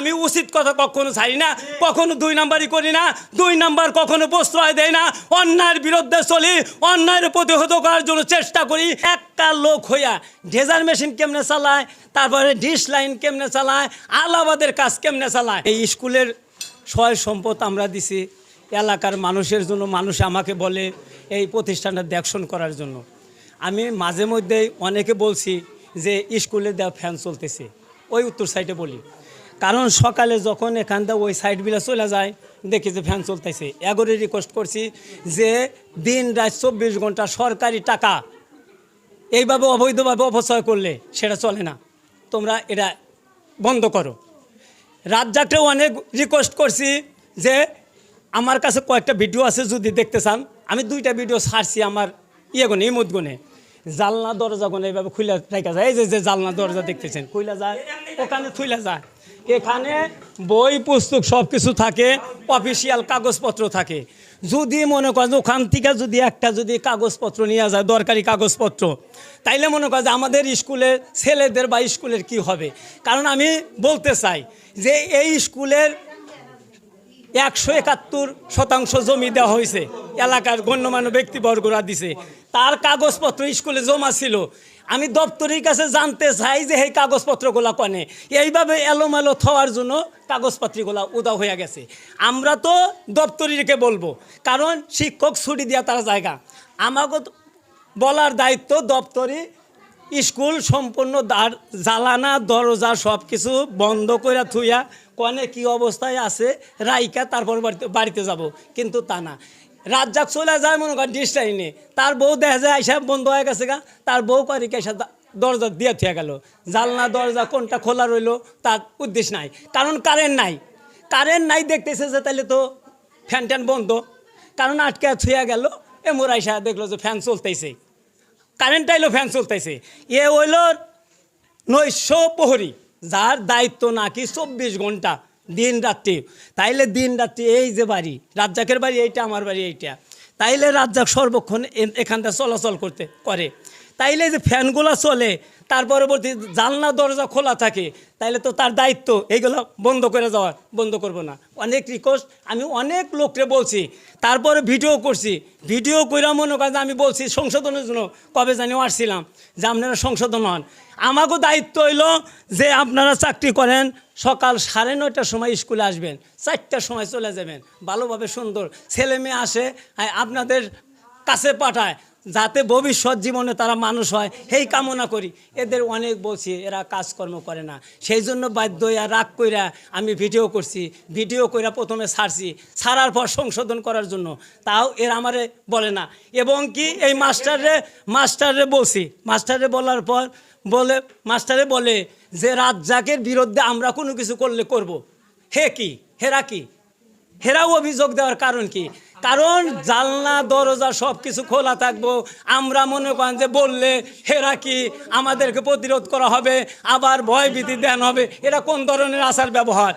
আমি উচিত কথা কখনো ছাড়ি না, কখনো দুই নাম্বারই করি না, দুই নাম্বার কখনো প্রশ্রয় দেয় না, অন্যায়ের বিরুদ্ধে চলি, অন্যায়ের প্রতিহত করার জন্য চেষ্টা করি, একটা লোক হইয়া ডেজার মেশিন কেমনে চালায়, তারপরে ডিশ লাইন কেমনে চালায়, আলাবাদের কাজ কেমনে চালায়। এই স্কুলের সয় সম্পদ আমরা দিছি এলাকার মানুষের জন্য, মানুষ আমাকে বলে এই প্রতিষ্ঠানটা দেখশন করার জন্য। আমি মাঝে মধ্যেই অনেকে বলছি যে স্কুলে দেওয়া ফ্যান চলতেছে, ওই উত্তর সাইডে বলি। কারণ সকালে যখন এখান থেকে ওই সাইডগুলো চলে যায়, দেখি যে ফ্যান চলতেছে। এগোরে রিকোয়েস্ট করছি যে দিন রাত চব্বিশ ঘণ্টা সরকারি টাকা। এইভাবে অবৈধভাবে অপচয় করলে সেটা চলে না। তোমরা এটা বন্ধ করো। রাত রাজ্জাককেও অনেক রিকোয়েস্ট করছি যে আমার কাছে কয়েকটা ভিডিও আছে, যদি দেখতে চান। আমি দুইটা ভিডিও ছাড়ছি আমার ইয়ে গুনে ইমুদ গুনে জালনা দরজা গুনে এইভাবে খুলে রেখা যায়। এই যে জালনা দরজা দেখতেছেন খুলে যায়, ওখানে খুলে যায়। এখানে বই, পুস্তক সব কিছু থাকে অফিসিয়াল কাগজপত্র থাকে। যদি মনে করেন ওখান থেকে যদি একটা যদি কাগজপত্র নিয়ে যায়, দরকারি কাগজপত্র, তাইলে মনে করেন যে আমাদের স্কুলের ছেলেদের বা স্কুলের কি হবে? কারণ আমি বলতে চাই যে এই স্কুলের একশো একাত্তর শতাংশ জমি দেওয়া হয়েছে। এলাকার গণ্যমান্য ব্যক্তিবর্গরা দিছে। তার কাগজপত্র স্কুলে জমা ছিল। আমি দপ্তরের কাছে জানতে চাই যে এই কাগজপত্রগুলো কনে। এইভাবে এলোমেলো থওয়ার জন্য কাগজপত্রগুলো উদা হয়ে গেছে। আমরা তো দপ্তরিকে বলব, কারণ শিক্ষক ছুটি দেওয়া তার জায়গা। আমাকে বলার দায়িত্ব দপ্তরি স্কুল সম্পূর্ণ দার, জ্বালানা, দরজা সব কিছু বন্ধ করে থুইয়া কনে কি অবস্থায় আছে রাইকা তারপর বাড়িতে যাব। কিন্তু তা না। রাত যাক চলে যায়, মনে করেন ডিস্টাইনে তার বউ দেখা যায়, আইসা বন্ধ হয়ে গেছে গা। তার বউ করে কেসা দরজা দিয়ে থুয়ে গেল। জালনা দরজা, কোনটা খোলা রইল, তার উদ্দেশ্য নাই। কারণ কারেন্ট নাই। কারেন্ট নাই দেখতেছে যে তাহলে তো ফ্যান ট্যান বন্ধ। কারণ আটকে ছুঁয়া গেল, এ মোরাইসা দেখল যে ফ্যান চলতেছে। কারেন্ট আইলো ফ্যান চলতেছে। এ হইল নৈশ প্রহরী, যার দায়িত্ব নাকি চব্বিশ ঘণ্টা দিন রাত্রি। তাইলে দিন রাত্রি এই যে বাড়ি, রাজ্জাকের বাড়ি এইটা, আমার বাড়ি এইটা। তাইলে রাজ্জাক সর্বক্ষণ এখানটা চলাচল করতে, করে। তাইলে যে ফ্যানগুলো চলে, তার পরবর্তী জানলা, দরজা খোলা থাকে, তাইলে তো তার দায়িত্ব। এইগুলো বন্ধ করে যাওয়া বন্ধ করব না। অনেক রিকোয়েস্ট আমি অনেক লোককে বলছি, তারপরে ভিডিও করছি। ভিডিও কইরা মনে করেন আমি বলছি সংশোধনের জন্য কবে জানি আসছিলাম, যে আপনারা সংশোধন হন। আমাকেও দায়িত্ব হইল যে আপনারা চাকরি করেন, সকাল সাড়ে নয়টার সময় স্কুলে আসবেন, চারটার সময় চলে যাবেন। ভালোভাবে সুন্দর ছেলে মেয়ে আসে আপনাদের কাছে পাঠায়। যাতে ভবিষ্যৎ জীবনে তারা মানুষ হয়, সেই কামনা করি। এদের অনেক বলছি, এরা কাজকর্ম করে না। সেই জন্য বাধ্য হইয়া রাগ কইরা আমি ভিডিও করছি। ভিডিও কইরা প্রথমে ছাড়ছি। ছাড়ার পর সংশোধন করার জন্য। তাও এর আমারে বলে না। এবং কি এই মাস্টারে মাস্টারে বলছি। মাস্টারে বলার পর বলে, মাস্টারে বলে যে, রাজ্জাকের বিরুদ্ধে আমরা কোনো কিছু করলে করব। হে কি? হেরা কি? হেরাও অভিযোগ দেওয়ার কারণ কি? কারণ জালনা দরজা সব কিছু খোলা থাকব। আমরা মনে করেন যে বললে, হেরা কি আমাদেরকে প্রতিরোধ করা হবে? আবার ভয়ভীতি দেন হবে? এরা কোন ধরনের আচার ব্যবহার?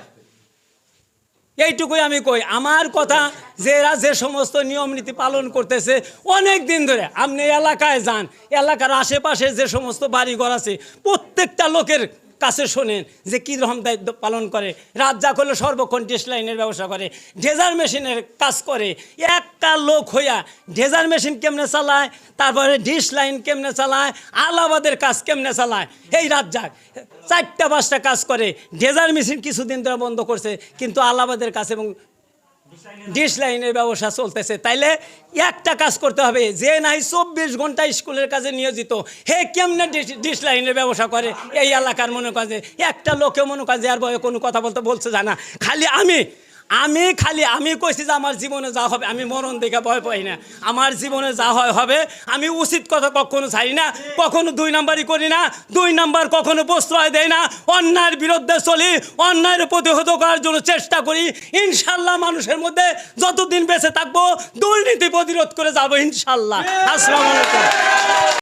এইটুকুই আমি কই। আমার কথা, যে এরা যে সমস্ত নিয়ম নীতি পালন করতেছে, অনেক দিন ধরে আপনি এলাকায় যান, এলাকার আশেপাশে যে সমস্ত বাড়িঘর আছে, প্রত্যেকটা লোকের কাছে শোনেন যে কী রকম দায়িত্ব পালন করে। রাত রাজ্জাক হলো সর্বক্ষণ টেস্ট লাইনের ব্যবসা করে, ডেজার মেশিনের কাজ করে। একটা লোক হইয়া ডেজার মেশিন কেমনে চালায়, তারপরে ডিশ লাইন কেমনে চালায়, আলাবাদের কাজ কেমনে চালায়। এই যাক চারটা পাঁচটা কাজ করে। ডেজার মেশিন কিছুদিন ধরে বন্ধ করছে, কিন্তু আলাবাদের কাছে এবং ডিশ লাইনের ব্যবসা চলতেছে। তাইলে একটা কাজ করতে হবে, যে নাই চব্বিশ ঘণ্টা স্কুলের কাজে নিয়োজিত, হে কেমনে ডিশ- লাইনের ব্যবসা করে? এই এলাকার মনে কাজে একটা লোকে মনে কাজে আর বয়ে কোনো কথা বলতে বলছে জানা। খালি আমি আমি খালি, আমি কইছি যে আমার জীবনে যা হবে, আমি মরণ দেখে ভয় পাই না। আমার জীবনে যা হয় হবে, আমি উচিত কথা কখনো ছাড়ি না, কখনো দুই নাম্বারই করি না, দুই নাম্বার কখনো প্রশ্রয় দেয় না, অন্যায়ের বিরুদ্ধে চলি, অন্যায়ের প্রতিহত করার জন্য চেষ্টা করি। ইনশাল্লাহ মানুষের মধ্যে যতদিন বেঁচে থাকব, দুর্নীতি প্রতিরোধ করে যাব ইনশাল্লাহ। আসসালামু আলাইকুম।